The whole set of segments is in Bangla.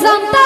levantar.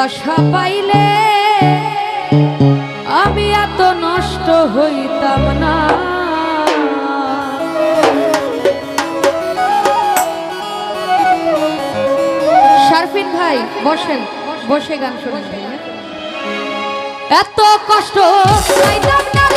বাসা পাইলে আমি এত নষ্ট হইতাম না। শারফিন ভাই, বসেন, বসে গান শুনে এত কষ্ট পাইতাম না।